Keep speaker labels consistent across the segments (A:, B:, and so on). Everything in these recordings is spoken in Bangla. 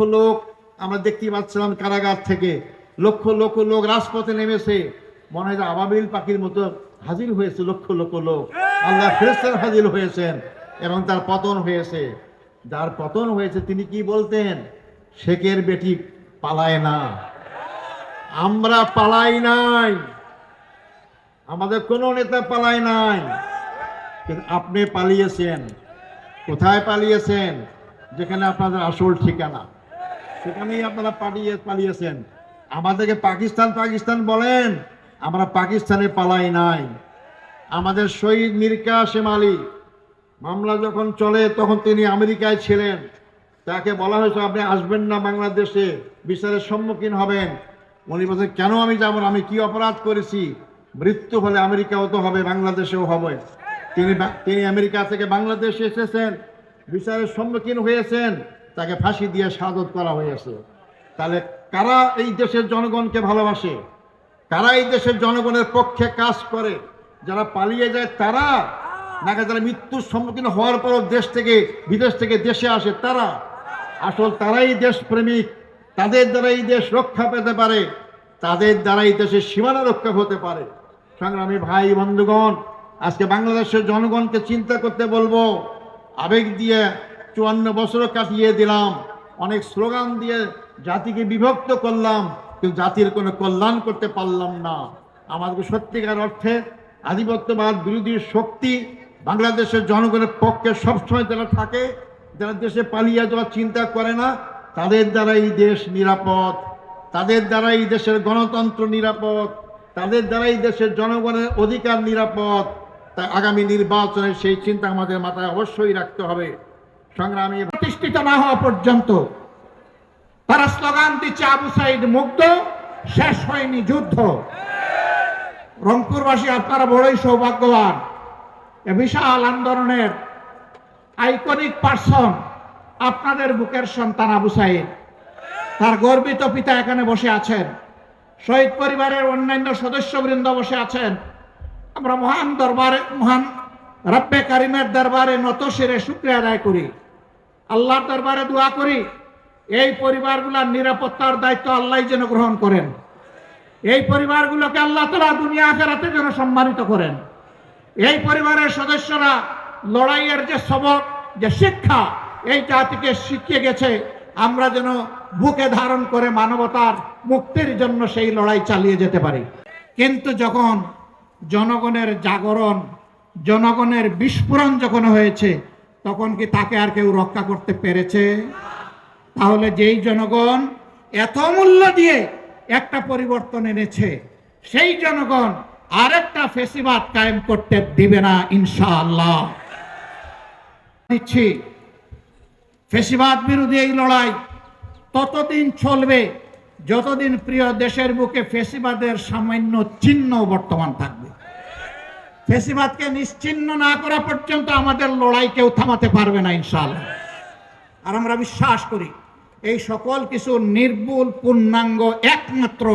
A: লোক আমরা দেখতেই পাচ্ছিলাম কারাগার থেকে। লক্ষ লক্ষ লোক রাজপথে নেমেছে। মনে হয় আবাবিল পাখির মতো হাজির হয়েছে, লক্ষ লক্ষ লোক। আল্লাহ ফেরেস্তার হাজির হয়েছেন এবং তার পতন হয়েছে। যার পতন হয়েছে, তিনি কি বলতেন? শেখের বেটি পালায় না। আমরা পালাই নাই। আমাদের কোনো নেতা পালায় নাই। কিন্তু আপনি পালিয়েছেন। কোথায় পালিয়েছেন? যেখানে আপনাদের আসল ঠিকানা। সেখানেই আপনারা পালিয়ে পালিয়েছেন। আমাদেরকে পাকিস্তান পাকিস্তান বলেন, আমরা পাকিস্তানে পালাই নাই। আমাদের শহীদ মীর কাসেম আলী, মামলা যখন চলে, তখন তিনি আমেরিকায় ছিলেন। তাকে বলা হয়েছে, আপনি আসবেন না বাংলাদেশে, বিচারের সম্মুখীন হবেন। উনি বলছেন, কেন আমি যাব আমি কি অপরাধ করেছি? মৃত্যু হলে আমেরিকাও তো হবে, বাংলাদেশেও হবে। তিনি তিনি আমেরিকা থেকে বাংলাদেশে এসেছেন, বিচারের সম্মুখীন হয়েছেন। তাকে ফাঁসি দিয়ে সাদত করা হয়েছে। তাহলে কারা এই দেশের জনগণকে ভালোবাসে? কারা এই দেশের জনগণের পক্ষে কাজ করে? যারা পালিয়ে যায় তারা? নাকি যারা মৃত্যুর সম্মুখীন হওয়ার পরও দেশ থেকে, বিদেশ থেকে দেশে আসে তারা? আসল তারাই দেশপ্রেমিক। তাদের দ্বারা এই দেশ রক্ষা পেতে পারে। তাদের দ্বারা এই দেশের সীমানা রক্ষা হতে পারে। সংগ্রামী ভাই, বন্ধুগণ, আজকে বাংলাদেশের জনগণকে চিন্তা করতে বলব, আবেগ দিয়ে চুয়ান্ন বছর কাটিয়ে দিলাম। অনেক স্লোগান দিয়ে জাতিকে বিভক্ত করলাম, কিন্তু জাতির কোনো কল্যাণ করতে পারলাম না। আমাদের সত্যিকার অর্থে আধিপত্যবাদ বিরোধী শক্তি বাংলাদেশের জনগণের পক্ষে সবসময় যারা থাকে, যারা দেশে পালিয়ে যাওয়ার চিন্তা করে না, তাদের দ্বারা এই দেশ নিরাপদ। তাদের দ্বারা এই দেশের গণতন্ত্র নিরাপদ। তাদের দ্বারা এই দেশের জনগণের অধিকার নিরাপদ। তাই আগামী নির্বাচনের সেই চিন্তা আমাদের মাথায় অবশ্যই রাখতে হবে। সংগ্রামী
B: প্রতিষ্ঠিত না হওয়া পর্যন্ত তারা স্লোগান দিচ্ছে আবু সাইদ মুগ্ধ, শেষ হয়নি যুদ্ধ। রংপুরবাসী, আপনারা বড়ই সৌভাগ্যবান। এ বিশাল আন্দোলনের আইকনিক পার্সন আপনাদের বুকের সন্তান আবু সাইদ। তার গর্বিত পিতা এখানে বসে আছেন। শহীদ পরিবারের অন্যান্য সদস্যবৃন্দ বসে আছেন। আমরা মহান দরবারে, মহান রব্বে কারিমের দরবারে নত শিরে শুক্রিয়া আদায় করি। আল্লাহর দরবারে দোয়া করি, এই পরিবারগুলোর নিরাপত্তার দায়িত্ব আল্লাহ যেন গ্রহণ করেন। এই পরিবারগুলোকে আল্লাহ তালা দুনিয়া আখেরাতে যেন সম্মানিত করেন। এই পরিবারের সদস্যরা লড়াইয়ের যে সবক, যে শিক্ষা, এই জাতিকে শিখিয়ে গেছে, আমরা যেন বুকে ধারণ করে মানবতার মুক্তির জন্য সেই লড়াই চালিয়ে যেতে পারি। কিন্তু যখন জনগণের জাগরণ জনগণের বিস্ফোরণ যখন হয়েছে, তখন কি তাকে আর কেউ রক্ষা করতে পেরেছে? তাহলে যেই জনগণ এত মূল্য দিয়ে একটা পরিবর্তন এনেছে, সেই জনগণ আরেকটা ফেসিবাদ কায়েম করতে দিবে না, ইনশাআল্লাহ। দিচ্ছি ফেসিবাদ বিরোধী এই লড়াই ততদিন চলবে, যতদিন প্রিয় দেশের বুকে ফেসিবাদের সামান্য চিহ্ন বর্তমান থাকবে। ফেসিবাদকে নিশ্চিন্ন না করা পর্যন্ত আমাদের লড়াই কেউ থামাতে পারবে না ইনশাল্লাহ আর আমরা বিশ্বাস করি, এই সকল কিছু নির্ভুল পূর্ণাঙ্গ, একমাত্র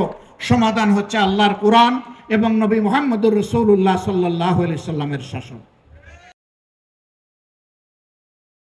B: সমাধান হচ্ছে আল্লাহর কোরআন এবং নবী মোহাম্মদুর রসৌল্লাহ সাল্লাহ সাল্লামের শাসন।